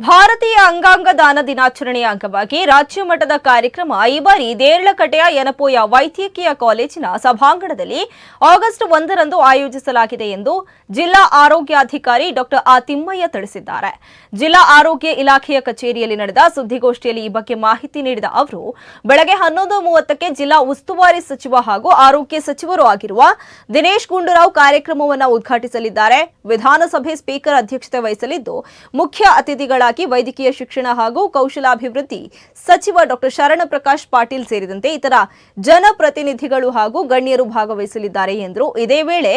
ಭಾರತೀಯ ಅಂಗಾಂಗ ದಾನ ದಿನಾಚರಣೆಯ ಅಂಗವಾಗಿ ರಾಜ್ಯ ಮಟ್ಟದ ಕಾರ್ಯಕ್ರಮ ಈ ಬಾರಿ ದೇರಳಕಟೆಯ ಯನಪೋಯ ವೈದ್ಯಕೀಯ ಕಾಲೇಜಿನ ಸಭಾಂಗಣದಲ್ಲಿ ಆಗಸ್ಟ್ ಒಂದರಂದು ಆಯೋಜಿಸಲಾಗಿದೆ ಎಂದು ಜಿಲ್ಲಾ ಆರೋಗ್ಯಾಧಿಕಾರಿ ಡಾಕ್ಟರ್ ಆ ತಿಮ್ಮಯ್ಯ ತಿಳಿಸಿದ್ದಾರೆ. ಜಿಲ್ಲಾ ಆರೋಗ್ಯ ಇಲಾಖೆಯ ಕಚೇರಿಯಲ್ಲಿ ನಡೆದ ಸುದ್ದಿಗೋಷ್ಠಿಯಲ್ಲಿ ಈ ಬಗ್ಗೆ ಮಾಹಿತಿ ನೀಡಿದ ಅವರು, ಬೆಳಗ್ಗೆ ಹನ್ನೊಂದು ಮೂವತ್ತಕ್ಕೆ ಜಿಲ್ಲಾ ಉಸ್ತುವಾರಿ ಸಚಿವ ಹಾಗೂ ಆರೋಗ್ಯ ಸಚಿವರು ಆಗಿರುವ ದಿನೇಶ್ ಗುಂಡೂರಾವ್ ಕಾರ್ಯಕ್ರಮವನ್ನು ಉದ್ಘಾಟಿಸಲಿದ್ದಾರೆ. ವಿಧಾನಸಭೆ ಸ್ಪೀಕರ್ ಅಧ್ಯಕ್ಷತೆ ವಹಿಸಲಿದ್ದು ಮುಖ್ಯ ಅತಿಥಿಗಳಾಗಿ ವೈದ್ಯಕೀಯ ಶಿಕ್ಷಣ ಹಾಗೂ ಕೌಶಲಾಭಿವೃದ್ಧಿ ಸಚಿವ ಡಾಕ್ಟರ್ ಶರಣ ಪ್ರಕಾಶ್ ಪಾಟೀಲ್ ಸೇರಿದಂತೆ ಇತರ ಜನಪ್ರತಿನಿಧಿಗಳು ಹಾಗೂ ಗಣ್ಯರು ಭಾಗವಹಿಸಲಿದ್ದಾರೆ ಎಂದರು. ಇದೇ ವೇಳೆ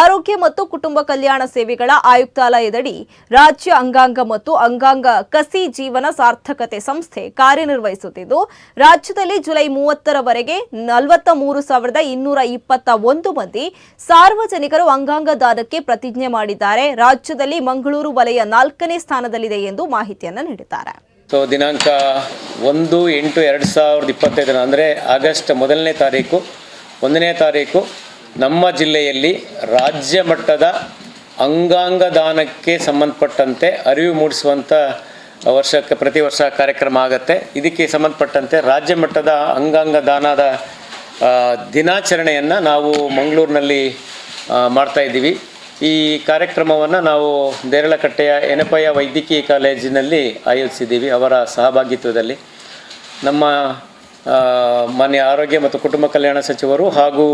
ಆರೋಗ್ಯ ಮತ್ತು ಕುಟುಂಬ ಕಲ್ಯಾಣ ಸೇವೆಗಳ ಆಯುಕ್ತಾಲಯದಡಿ ರಾಜ್ಯ ಅಂಗಾಂಗ ಮತ್ತು ಅಂಗಾಂಗ ಕಸಿ ಜೀವನ ಸಾರ್ಥಕತೆ ಸಂಸ್ಥೆ ಕಾರ್ಯನಿರ್ವಹಿಸುತ್ತಿದ್ದು, ರಾಜ್ಯದಲ್ಲಿ ಜುಲೈ ಮೂವತ್ತರವರೆಗೆ ನಲವತ್ತ ಮೂರು ಸಾವಿರದ ಇನ್ನೂರ ಇಪ್ಪತ್ತ ಒಂದು ಮಂದಿ ಸಾರ್ವಜನಿಕರು ಅಂಗಾಂಗ ದಾನಕ್ಕೆ ಪ್ರತಿಜ್ಞೆ ಮಾಡಿದ್ದಾರೆ. ರಾಜ್ಯದಲ್ಲಿ ಮಂಗಳೂರು ವಲಯ ನಾಲ್ಕನೇ ಸ್ಥಾನದಲ್ಲಿದೆ ಎಂದು ಮಾಹಿತಿಯನ್ನು ನೀಡಿದ್ದಾರೆ. ಸೊ ದಿನಾಂಕ ಒಂದು ಎಂಟು ಎರಡು ಸಾವಿರದ ಇಪ್ಪತ್ತೈದರ ಅಂದರೆ ಆಗಸ್ಟ್ ಮೊದಲನೇ ತಾರೀಕು, ಒಂದನೇ ತಾರೀಕು ನಮ್ಮ ಜಿಲ್ಲೆಯಲ್ಲಿ ರಾಜ್ಯ ಮಟ್ಟದ ಅಂಗಾಂಗ ದಾನಕ್ಕೆ ಸಂಬಂಧಪಟ್ಟಂತೆ ಅರಿವು ಮೂಡಿಸುವಂಥ ವರ್ಷಕ್ಕೆ, ಪ್ರತಿ ವರ್ಷ ಕಾರ್ಯಕ್ರಮ ಆಗುತ್ತೆ. ಇದಕ್ಕೆ ಸಂಬಂಧಪಟ್ಟಂತೆ ರಾಜ್ಯ ಮಟ್ಟದ ಅಂಗಾಂಗ ದಾನದ ದಿನಾಚರಣೆಯನ್ನು ನಾವು ಮಂಗಳೂರಿನಲ್ಲಿ ಮಾಡ್ತಾಯಿದ್ದೀವಿ ಈ ಕಾರ್ಯಕ್ರಮವನ್ನು ನಾವು ದೇರಳಕಟ್ಟೆಯ ಎನಪಯ್ಯ ವೈದ್ಯಕೀಯ ಕಾಲೇಜಿನಲ್ಲಿ ಆಯೋಜಿಸಿದ್ದೀವಿ ಅವರ ಸಹಭಾಗಿತ್ವದಲ್ಲಿ. ನಮ್ಮ ಮಾನ್ಯ ಆರೋಗ್ಯ ಮತ್ತು ಕುಟುಂಬ ಕಲ್ಯಾಣ ಸಚಿವರು ಹಾಗೂ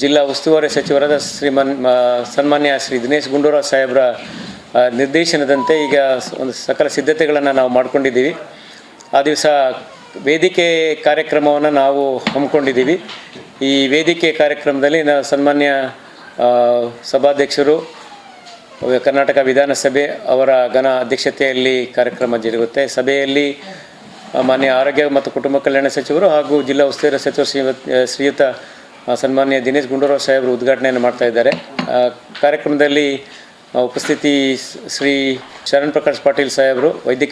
ಜಿಲ್ಲಾ ಉಸ್ತುವಾರಿ ಸಚಿವರಾದ ಶ್ರೀಮನ್ ಸನ್ಮಾನ್ಯ ಶ್ರೀ ದಿನೇಶ್ ಗುಂಡೂರಾವ್ ಸಾಹೇಬ್ರ ನಿರ್ದೇಶನದಂತೆ ಈಗ ಒಂದು ಸಕಲ ಸಿದ್ಧತೆಗಳನ್ನು ನಾವು ಮಾಡ್ಕೊಂಡಿದ್ದೀವಿ. ಆ ದಿವಸ ವೇದಿಕೆ ಕಾರ್ಯಕ್ರಮವನ್ನು ನಾವು ಹಮ್ಮಿಕೊಂಡಿದ್ದೀವಿ. ಈ ವೇದಿಕೆ ಕಾರ್ಯಕ್ರಮದಲ್ಲಿ ನಾವು ಸನ್ಮಾನ್ಯ ಸಭಾಧ್ಯಕ್ಷರು ಕರ್ನಾಟಕ ವಿಧಾನಸಭೆ ಅವರ ಘನ ಅಧ್ಯಕ್ಷತೆಯಲ್ಲಿ ಕಾರ್ಯಕ್ರಮ ಜರುಗುತ್ತೆ. ಸಭೆಯಲ್ಲಿ ಮಾನ್ಯ ಆರೋಗ್ಯ ಮತ್ತು ಕುಟುಂಬ ಕಲ್ಯಾಣ ಸಚಿವರು ಹಾಗೂ ಜಿಲ್ಲಾ ಉಸ್ತುವಾರಿ ಸಚಿವ ಶ್ರೀಯುತ ಸನ್ಮಾನ್ಯ ದಿನೇಶ್ ಗುಂಡೂರಾವ್ ಸಾಹೇಬರು ಉದ್ಘಾಟನೆಯನ್ನು ಮಾಡ್ತಾ ಇದ್ದಾರೆ. ಕಾರ್ಯಕ್ರಮದಲ್ಲಿ ಉಪಸ್ಥಿತಿ ಶ್ರೀ ಶರಣ್ ಪ್ರಕಾಶ್ ಪಾಟೀಲ್ ಸಾಹೇಬರು, ವೈದ್ಯಕೀಯ